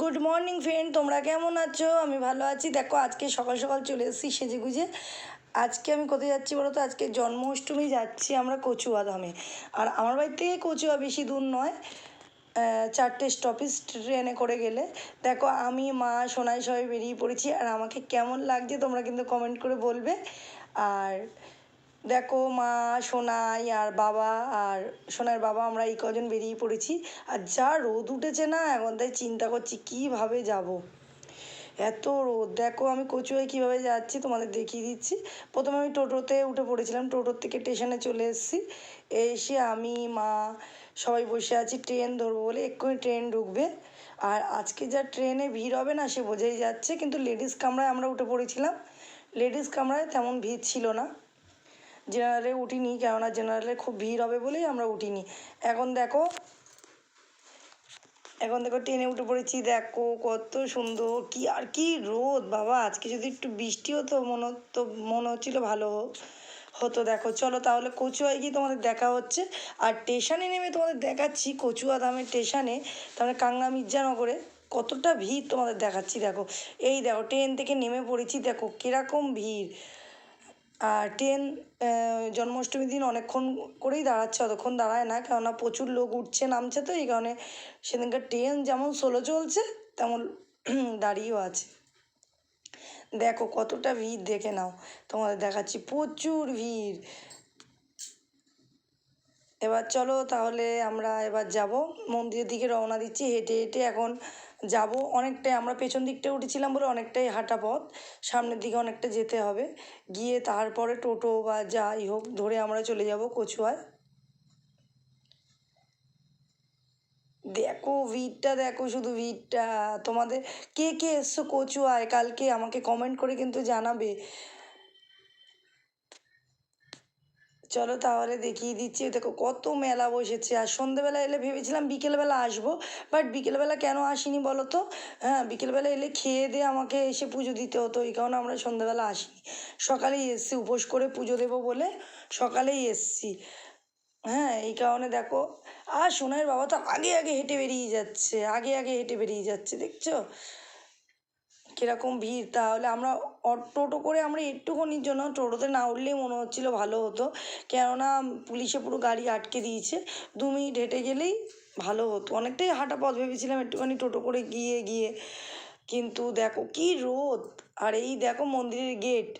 Good morning friend তোমরা কেমন আছো? আমি ভালো আছি। দেখো, আজকে সকাল সকাল চলে এসেছি সেজে গুজে। আজকে আমি কোথায় যাচ্ছি বলো তো? আজকে জন্মাষ্টমী যাচ্ছি আমরা কচুয়া ধামে। আর আমার বাড়ি থেকে কচুয়া বেশি দূর নয়। চারটে স্টপেজ ট্রেনে করে গেলে। দেখো, আমি, মা, সোনাই সবাই বেরিয়ে পড়েছি। আর আমাকে কেমন লাগছে তোমরা কিন্তু কমেন্ট করে বলবে। আর দেখো মা সোনাই আর বাবা আর সোনার বাবা, আমরা এই কজন বেরিয়ে পড়েছি। আর যা রোদ উঠেছে না, এখন তাই চিন্তা করছি কীভাবে যাব। এত রোদ। দেখো আমি কচুয়ায় কীভাবে যাচ্ছি, তোমাদের দেখিয়ে দিচ্ছি। প্রথমে আমি টোটোতে উঠে পড়েছিলাম। টোটোর থেকে স্টেশনে চলে এসেছি। এসে আমি, মা, সবাই বসে আছি। ট্রেন ধরবো বলে এক্ষুনি ট্রেন ঢুকবে। আর আজকে যা ট্রেনে ভিড় হবে না, সে বোঝাই যাচ্ছে। কিন্তু লেডিস কামরায় আমরা উঠে পড়েছিলাম। লেডিস কামরায় তেমন ভিড় ছিল না। জেনারেলে উঠিনি, কেননা জেনারেলে খুব ভিড় হবে বলেই আমরা উঠিনি। এখন দেখো এখন দেখো ট্রেনে উঠে পড়েছি, দেখো কত সুন্দর, কি আর কি রোদ বাবা, আজকে যদি একটু বৃষ্টি হতো, মনে হতো, মনে হচ্ছিল ভালো হতো। দেখো, চলো তাহলে কচুয়ায় গিয়ে তোমাদের দেখা হচ্ছে। আর স্টেশনে নেমে তোমাদের দেখাচ্ছি কচুয়া ধামের স্টেশনে তারপরে কাঙ্গা মির্জানগরে কতটা ভিড় তোমাদের দেখাচ্ছি। দেখো, এই দেখো ট্রেন থেকে নেমে পড়েছি, দেখো, কীরকম ভিড়। আর ট্রেন জন্মাষ্টমীর দিন অনেকক্ষণ করেই দাঁড়াচ্ছে, অতক্ষণ দাঁড়ায় না, কেননা প্রচুর লোক উঠছে, নামছে তো, এই কারণে সেদিনকার ট্রেন যেমন সোলো চলছে, তেমন দাঁড়িয়েও আছে। দেখো কতটা ভিড়, দেখে নাও, তোমাদের দেখাচ্ছি, প্রচুর ভিড়। এবার চলো তাহলে আমরা এবার যাব, মন্দিরের দিকে রওনা দিচ্ছি, হেঁটে হেঁটে এখন যাব। অনেকটাই আমরা পেছন দিকটা উঠেছিলাম বলে অনেকটাই হাঁটা পথ। সামনের দিকে অনেকটা যেতে হবে। গিয়ে তারপরে টোটো বা যাই হোক ধরে আমরা চলে যাব কচুয়ায়। দেখো ভিড়টা, দেখো শুধু ভিড়টা। তোমাদের কে কে এসছো কচুয়ায়? কালকে আমাকে কমেন্ট করে কিন্তু জানাবে। চলো তাহলে দেখিয়ে দিচ্ছি। দেখো কত মেলা বসেছে। আর সন্ধেবেলা এলে ভেবেছিলাম বিকেলবেলা আসব বাট বিকেলবেলা কেন আসিনি বলো তো হ্যাঁ বিকেলবেলা এলে খেয়ে দিয়ে আমাকে এসে পুজো দিতে হতো, এই কারণে আমরা সন্ধেবেলা আসিনি। সকালেই এসছি, উপোস করে পুজো দেবো বলে সকালেই এসছি। হ্যাঁ এই কারণে দেখো, আর সোনাইয়ের বাবা তো আগে আগে হেঁটে বেরিয়ে যাচ্ছে, আগে আগে হেঁটে বেরিয়ে যাচ্ছে, দেখছ? কীরকম ভিড়? তাহলে আমরা টোটো করে আমরা একটুখানির জন্য টোটোতে না উঠলেই মনে হচ্ছিল ভালো হতো। কেননা পুলিশে পুরো গাড়ি আটকে দিয়েছে। দু মিনিট হেঁটে গেলেই ভালো হতো। অনেকটাই হাঁটা পথ ভেবেছিলাম একটুখানি টোটো করে গিয়ে গিয়ে। কিন্তু দেখো কি রোদ! আর এই দেখো মন্দিরের গেট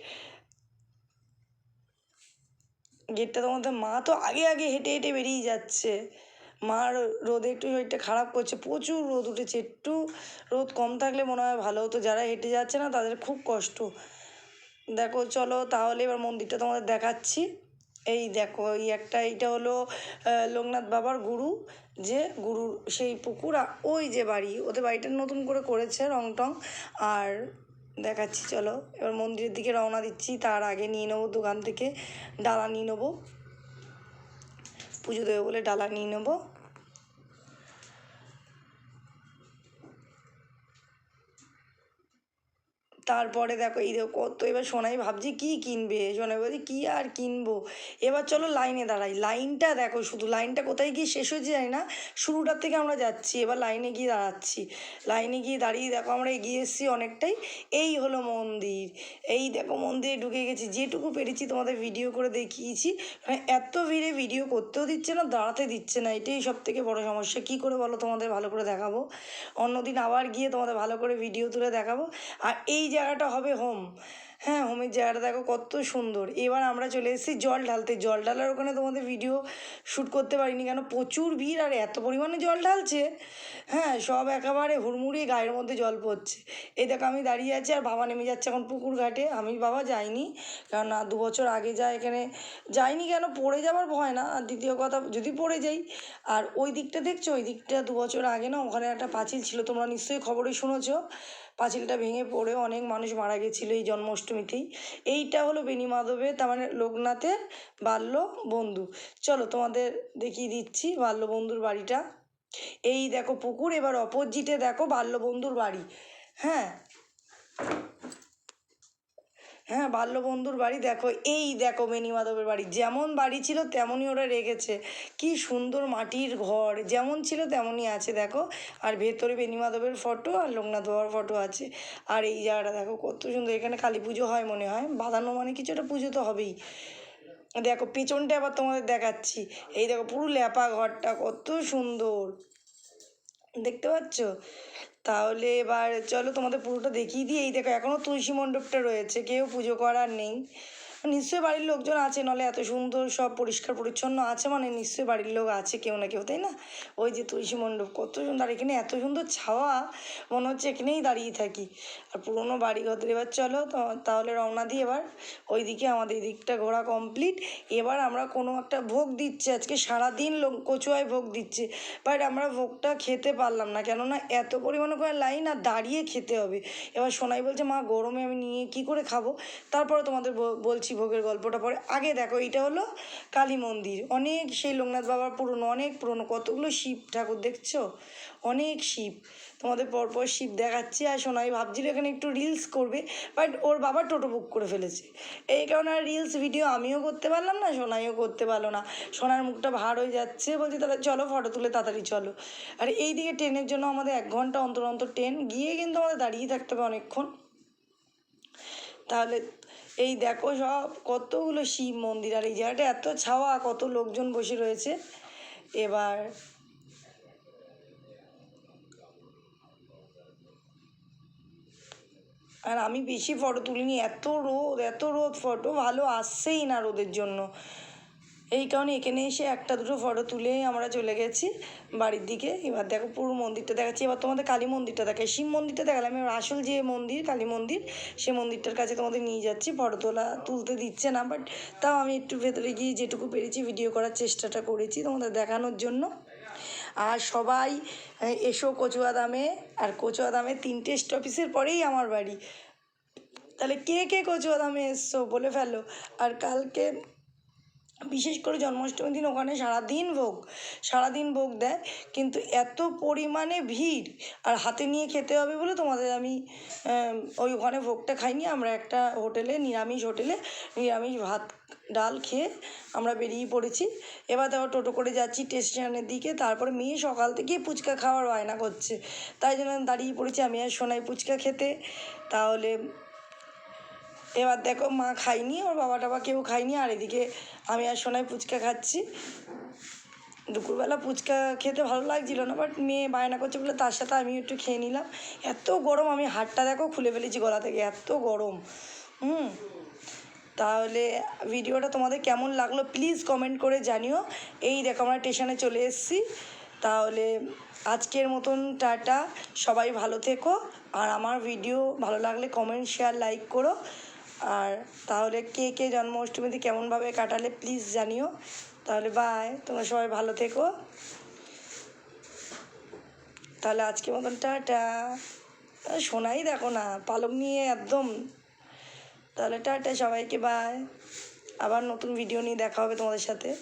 গেটটা তোমাদের মা তো আগে আগে হেঁটে হেঁটে বেরিয়ে যাচ্ছে। মার রোদে একটু শরীরটা খারাপ করছে, প্রচুর রোদ উঠেছে, একটু রোদ কম থাকলে মনে হয় ভালো হতো, যারা হেঁটে যাচ্ছে না তাদের খুব কষ্ট। দেখো চলো তাহলে এবার মন্দিরটা তোমাদের দেখাচ্ছি। এই দেখো, এই একটা এইটা হলো লোকনাথ বাবার গুরু, যে গুরুর সেই পুকুর ওই যে বাড়ি ওদের বাড়িটা নতুন করে করেছে রং টং আর দেখাচ্ছি, চলো, এবার মন্দিরের দিকে রওনা দিচ্ছি, তার আগে নিয়ে নেব দোকান থেকে ডালা নিয়ে নেব। পুজো দেবো বলে ডালা নিয়ে নেব। তারপরে দেখো এই দেখো কত, এবার সোনাই ভাবছি কী কিনবে? সোনাই বলছি, কী আর কিনবো? এবার চলো লাইনে দাঁড়াই। লাইনটা দেখো শুধু, লাইনটা কোথায় গিয়ে শেষ হয়েছে জানি না, শুরুটার থেকে আমরা যাচ্ছি। এবার লাইনে গিয়ে দাঁড়াচ্ছি। লাইনে গিয়ে দাঁড়িয়ে দেখো আমরা এগিয়ে এসেছি অনেকটাই। এই হলো মন্দির। এই দেখো মন্দিরে ঢুকে গেছি। যেটুকু পেরেছি তোমাদের ভিডিও করে দেখিয়েছি। মানে এত ভিড়ে ভিডিও করতেও দিচ্ছে না, দাঁড়াতে দিচ্ছে না। এটাই সব থেকে বড় সমস্যা। কী করে বলো তোমাদের ভালো করে দেখাবো? অন্যদিন আবার গিয়ে তোমাদের ভালো করে ভিডিও তুলে দেখাবো। আর এই জায়গাটা হবে হোম হ্যাঁ হোমের জায়গাটা দেখো কত সুন্দর। এবার আমরা চলে এসেছি জল ঢালতে। জল ঢালার ওখানে তোমাদের ভিডিও শ্যুট করতে পারিনি কেন? প্রচুর ভিড় আর এত পরিমাণে জল ঢালছে। হ্যাঁ সব একেবারে হুড়মুড়িয়ে গায়ের মধ্যে জল পড়ছে। এই দেখো আমি দাঁড়িয়ে আছি আর বাবা নেমে যাচ্ছে এখন পুকুর ঘাটে। আমি বাবা যাইনি কেননা দু বছর আগে যা এখানে যাইনি কেন? পড়ে যাওয়ার ভয় না। আর দ্বিতীয় কথা, যদি পড়ে যাই, আর ওই দিকটা দেখছ? ওই দিকটা দু বছর আগে না, ওখানে একটা পাঁচিল ছিল। তোমরা নিশ্চয়ই খবরে শুনেছো। পাঁচিলটা ভেঙে পড়ে অনেক মানুষ মারা গেছিল এই জন্মাষ্টমীতেই এইটা হলো বেনি বেণীমাধবে তার মানে লোকনাথের বাল্য বন্ধু। চলো তোমাদের দেখিয়ে দিচ্ছি বাল্য বন্ধুর বাড়িটা। এই দেখো পুকুর, এবার অপোজিটে দেখো বাল্য বন্ধুর বাড়ি। হ্যাঁ? হ্যাঁ বাল্যবন্ধুর বাড়ি দেখো, এই দেখো বেনি মাধবের বাড়ি। যেমন বাড়ি ছিল তেমনই ওরা রেখেছে। কি সুন্দর মাটির ঘর, যেমন ছিল তেমনই আছে, দেখো। আর ভেতরে বেনি মাধবের ফটো আর লোকনাথ বাবার ফটো আছে। আর এই জায়গাটা দেখো, কত সুন্দর, এখানে কালী পুজো হয় মনে হয়। বাঁধানো মানে কিছু একটা পুজো তো হবেই। দেখো, পেছনটা আবার তোমাদের দেখাচ্ছি। এই দেখো, পুরো ল্যাপা ঘরটা কত সুন্দর। দেখতে পাচ্ছ? তাহলে এবার চলো তোমাদের পুরোটা দেখিয়ে দিই। এই দেখো এখনও তুলসী মণ্ডপটা রয়েছে, কেউ পুজো করার নেই। নিশ্চয়ই বাড়ির লোকজন আছে নাহলে এত সুন্দর সব পরিষ্কার পরিচ্ছন্ন আছে মানে নিশ্চয়ই বাড়ির লোক আছে কেউ না কেউ, তাই না? ওই যে তুলসী মণ্ডপ, কত সুন্দর। এখানে এত সুন্দর ছাওয়া, মনে হচ্ছে এখানেই দাঁড়িয়ে থাকি। আর পুরোনো বাড়ি ঘর এবার চলো তো- তাহলে রওনা দিই এবার। ওইদিকে আমাদের দিকটা ঘোরা কমপ্লিট এবার আমরা কোনো একটা ভোগ দিচ্ছে, আজকে সারাদিন লোক, কচুয়ায় ভোগ দিচ্ছে। বাট আমরা ভোগটা খেতে পারলাম না, কেননা এত পরিমাণে করে লাইন আর দাঁড়িয়ে খেতে হবে। এবার সোনাই বলছে, মা, গরমে আমি নিয়ে কি করে খাব? তারপরে তোমাদের বলছি ভোগের গল্পটা পরে আগে দেখো, এইটা হলো কালী মন্দির। অনেক সেই লোকনাথ বাবার পুরনো, অনেক পুরনো কতগুলো শিব ঠাকুর দেখছ? অনেক শিব। তোমাদের পরপর শিব দেখাচ্ছি। আর সোনাই ভাবছিল এখানে একটু রিলস করবে বাট ওর বাবা টোটো বুক করে ফেলেছে। এই কারণে আর রিলস ভিডিও আমিও করতে পারলাম না, সোনাইও করতে পারল না। সোনার মুখটা ভার হয়ে যাচ্ছে। বলছে, তাহলে চলো ফটো তুলে তাড়াতাড়ি চলো। আর এই দিকে ট্রেনের জন্য আমাদের এক ঘণ্টা অন্তর অন্তর ট্রেন গিয়ে কিন্তু আমাদের দাঁড়িয়ে থাকতে হবে অনেকক্ষণ। তাহলে এই দেখো সব কতগুলো শিব মন্দির, আর এই জায়গাটা এত ছাওয়া, কত লোকজন বসে রয়েছে। এবার আর আমি বেশি ফটো তুলিনি, এত রোদ এত রোদ ফটো ভালো আসছেই না রোদের জন্য। এই কারণে এখানে এসে একটা দুটো ফটো তুলে আমরা চলে গেছি বাড়ির দিকে। এবার দেখো পুরো মন্দিরটা দেখাচ্ছি। এবার তোমাদের কালী মন্দিরটা দেখাই। শিব মন্দিরটা দেখালাম। এবার আসল যে মন্দির, কালী মন্দির, সে মন্দিরটার কাছে তোমাদের নিয়ে যাচ্ছি। ফটো তোলা তুলতে দিচ্ছে না বাট তাও আমি একটু ভেতরে গিয়ে যেটুকু পেরেছি ভিডিও করার চেষ্টাটা করেছি তোমাদের দেখানোর জন্য। আর সবাই এসো কচুয়া দামে আর কচুয়া দামে তিনটে অফিসের পরেই আমার বাড়ি। তাহলে কে কে কচুয়া দামে এসছো বলে ফেলো। আর কালকে বিশেষ করে জন্মাষ্টমীর দিন ওখানে সারাদিন ভোগ সারাদিন ভোগ দেয়। কিন্তু এত পরিমাণে ভিড়, আর হাতে নিয়ে খেতে হবে বলে তোমাদের আমি ওই ওখানে ভোগটা খাইনি। আমরা একটা হোটেলে, নিরামিষ হোটেলে নিরামিষ ভাত, ডাল খেয়ে আমরা বেরিয়ে পড়েছি। এবার দেখো টোটো করে যাচ্ছি স্টেশনের দিকে। তারপরে মেয়ে সকাল থেকেই ফুচকা খাওয়ার বায়না করছে। তাই জন্য দাঁড়িয়ে পড়েছি আমি আর সোনাই ফুচকা খেতে। তাহলে এবার দেখো মা খাইনি ওর বাবা টাবা কেউ খায়নি, আর এদিকে আমি আর সোনাই ফুচকা খাচ্ছি। দুপুরবেলা ফুচকা খেতে ভালো লাগছিল না বাট মেয়ে বায়না করছে বলে তার সাথে আমি একটু খেয়ে নিলাম। এত গরম, আমি হাতটা দেখো খুলে ফেলেছি গলা থেকে, এত গরম। হুম, তাহলে ভিডিওটা তোমাদের কেমন লাগল প্লিজ কমেন্ট করে জানিও। এই দেখো আমরা স্টেশনে চলে এসেছি। তাহলে আজকের মতন টাটা, সবাই ভালো থেকো। আর আমার ভিডিও ভালো লাগলে কমেন্ট শেয়ার লাইক করো। আর তাহলে কে কে জন্মাষ্টমীতে কেমনভাবে কাটালে প্লিজ জানিও। তাহলে বাই তোমরা সবাই ভালো থেকো। তাহলে আজকে মতন টাটা। শোনাই দেখো না, পালক নিয়ে একদম। তাহলে টাটা সবাইকে বাই আবার নতুন ভিডিও নিয়ে দেখা হবে তোমাদের সাথে।